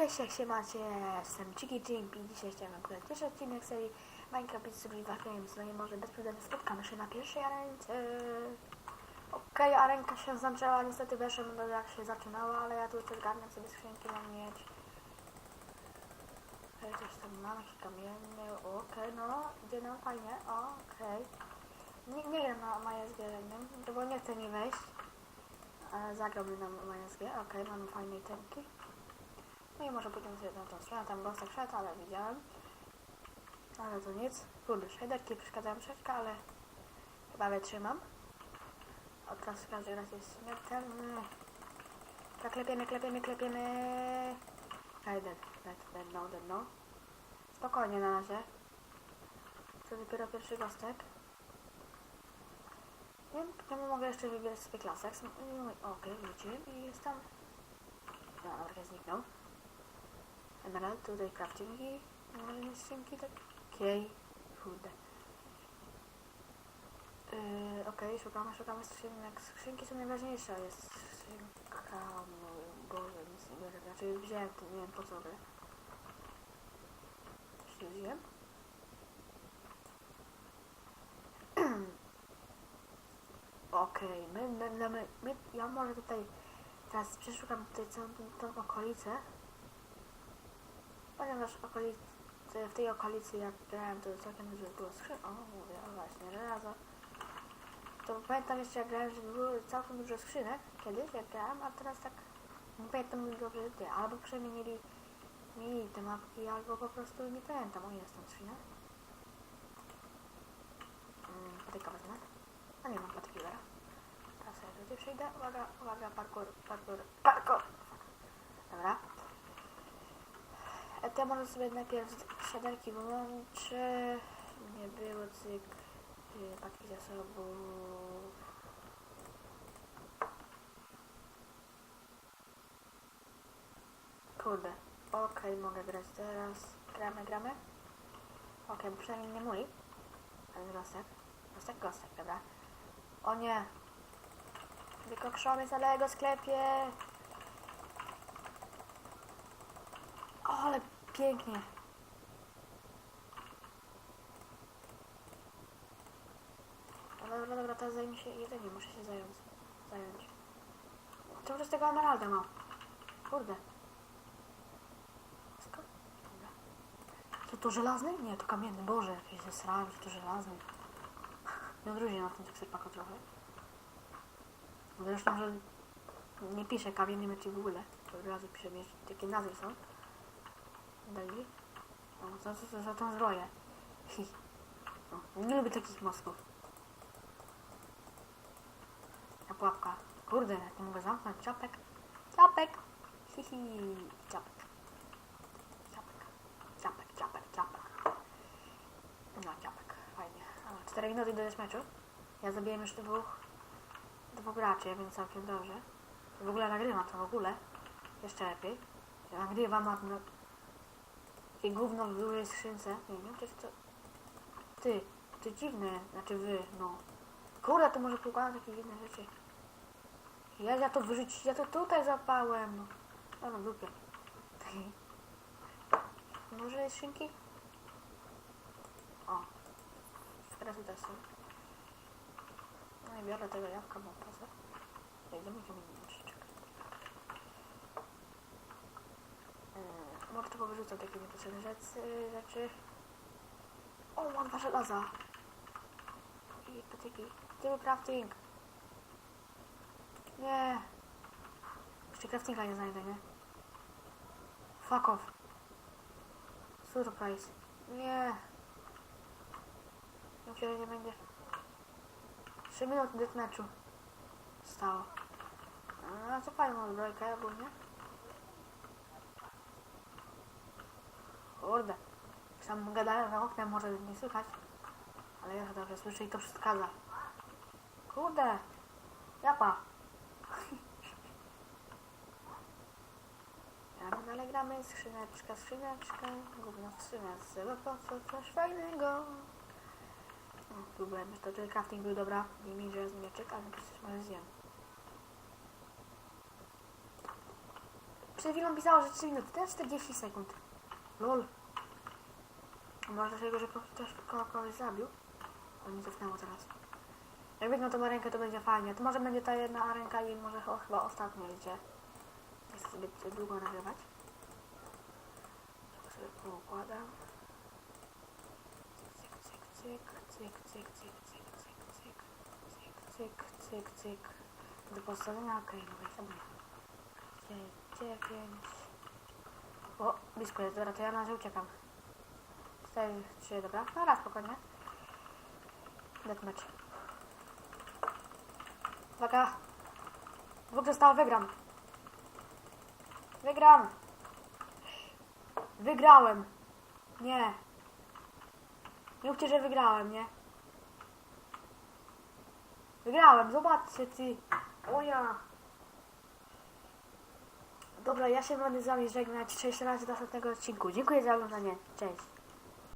Cześć, jak się macie? Jestem Chiki Jimp i dzisiaj chciałem pokazać pierwszy odcinek serii Minecraft Survival Games. No i może bez problemu spotkamy się na pierwszej arence. Okej, arenka się zaczęła, niestety weszłem do jak się zaczynała, ale ja tu jeszcze zgarniam sobie skrzynki mam mieć. Okej, coś tam mam, jakieś kamienie, okej, no, idzie nam fajnie, okej. Nie, nie gram na MySG żadnym, to bo nie chce mi wejść. Ale zagrałbym na MySG, okej, mamy fajne itemki. No i może pójdziemy sobie na tą stronę, tam gostek szedł, ale widziałem. Ale to nic. Kurde, shaderki przeszkadzają troszeczkę, ale chyba wytrzymam. O, teraz każdy raz jest śmiertelny. Tak, klepiemy, klepiemy, klepiemy. Ej, dead, dead, dead, no, dead, no. Spokojnie na razie. To dopiero pierwszy gostek. Nie wiem, czemu mogę jeszcze wybierać sobie są- Okej, wróciłem i jest tam... No, dobra, zniknął. Emerald, tutaj craftingi, może nie skrzynki, tak? Okej, kurde. Yy, Okej, szukamy, szukamy skrzynek. Skrzynki są najważniejsze, jest skrzynka, mój Boże, nic nie biorę, znaczy wziąłem to, nie wiem po co, ale... Wziąłem? Okej, my, my, my, my, my, ja może tutaj teraz przeszukam tutaj całą tą okolicę. Ponieważ w tej okolicy jak grałem to całkiem dużo było skrzyn... O, mówię, o właśnie, żelazo. To pamiętam jeszcze jak grałem, że było całkiem dużo skrzynek kiedyś jak grałem, a teraz tak nie pamiętam dobrze gdzie. Albo przemienili mi te mapki, albo po prostu nie pamiętam. O, jest tam skrzynia. Mm, patyka wezmę. A nie mam patyki teraz. Teraz sobie tutaj przejdę. Uwaga, uwaga, parkour, parkour, parkour. Dobra. To ja może sobie najpierw siadarki wyłączę. Nie było cyk. y, Paki zasobów. Kurde. Okej, mogę grać teraz. Gramy, gramy. Okej, bo przynajmniej nie mój. Ale gostek. Gostek, gostek, dobra. O nie. Wykokszony z Alego sklepie. Ale pięknie. Dobra, dobra, dobra, teraz zajmę się jedzeniem, muszę się zająć. Zająć. Co już z tego emeralda mam? Kurde. Dobra. To żelazny? Nie, to kamienny. Boże, jakiś zesrałem, że to żelazny. Nie odróżnię na tym tekstyrpaku trochę. Zresztą, że nie pisze kamienny mecz w ogóle. To od razu wiesz, jakie nazwy są. Dalej. O, za, za, za tą zbroję. Hi. O, nie lubię takich mosków. Ta pułapka. Kurde, jak nie mogę zamknąć. Ciapek. Ciapek. Hi, hi. Ciapek. Ciapek. Ciapek, ciapek. No, ciapek. Fajnie. O, 4 minuty do meczu. Ja zabiłem już dwóch, dwóch graczy, więc całkiem dobrze. W ogóle nagrywam to w ogóle. Jeszcze lepiej. Nagrywam na, na takie gówno w dużej skrzynce. Nie wiem, czy to... Ty, to dziwne, znaczy wy, no. Kurde, to może poukładam takie dziwne rzeczy. Ja, ja to wyrzucić, ja to tutaj zapałem. No, no, dupie. Może jest skrzynki? O. Teraz tutaj są. No i biorę tego jabłka, bo po co? Do mnie to nie czekaj. Mm, Może to powyrzucam takie niepotrzebne rzeczy, rzeczy. O, mam dwa żelaza. I patyki. Tyły crafting. Nie. Jeszcze craftinga nie znajdę, nie? Fuck off. Surprise. Nie. Myślę, że nie będzie. 3 minuty deathmatchu. Stało. A co fajną zbrojkę ogólnie? Kurde. Sam gadałem za oknem, może nie słychać. Ale ja to dobrze słyszę i to przeszkadza. Kurde. Japa. Gramy dalej, gramy. Skrzyneczka, skrzyneczka. Gówno w skrzyneczce. Bo po co coś fajnego? No, próbujemy, to ten crafting był dobra. Nie mi, że jest mieczyk, ale przecież może zjem. Przed chwilą pisało, że 3 minuty, teraz 40 sekund. Lol. Może dlatego, że ktoś ko- kogoś zabił? To mi cofnęło teraz. Jak wezmę tą rękę, to będzie fajnie. To może będzie ta jedna ręka i może cho- chyba ostatnia, gdzie nie chcę sobie długo nagrywać. Tak sobie poukładam. Cyk, cyk, cyk, cyk, cyk, cyk, cyk, cyk, cyk, cyk, cyk, cyk, cyk. Do postawienia, okej, mówię sobie. Dziewięć. O, blisko jest, dobra, to ja na razie uciekam. Cztery, trzy, dobra. No raz spokojnie. Deathmatch. Uwaga. Dwóch zostało, wygram. Wygram. Wygrałem. Nie. Nie mówcie, że wygrałem, nie? Wygrałem, zobaczcie ty. O ja. Dobra, ja się będę z wami żegnać. Cześć, raz do następnego odcinku. Dziękuję za oglądanie. Cześć.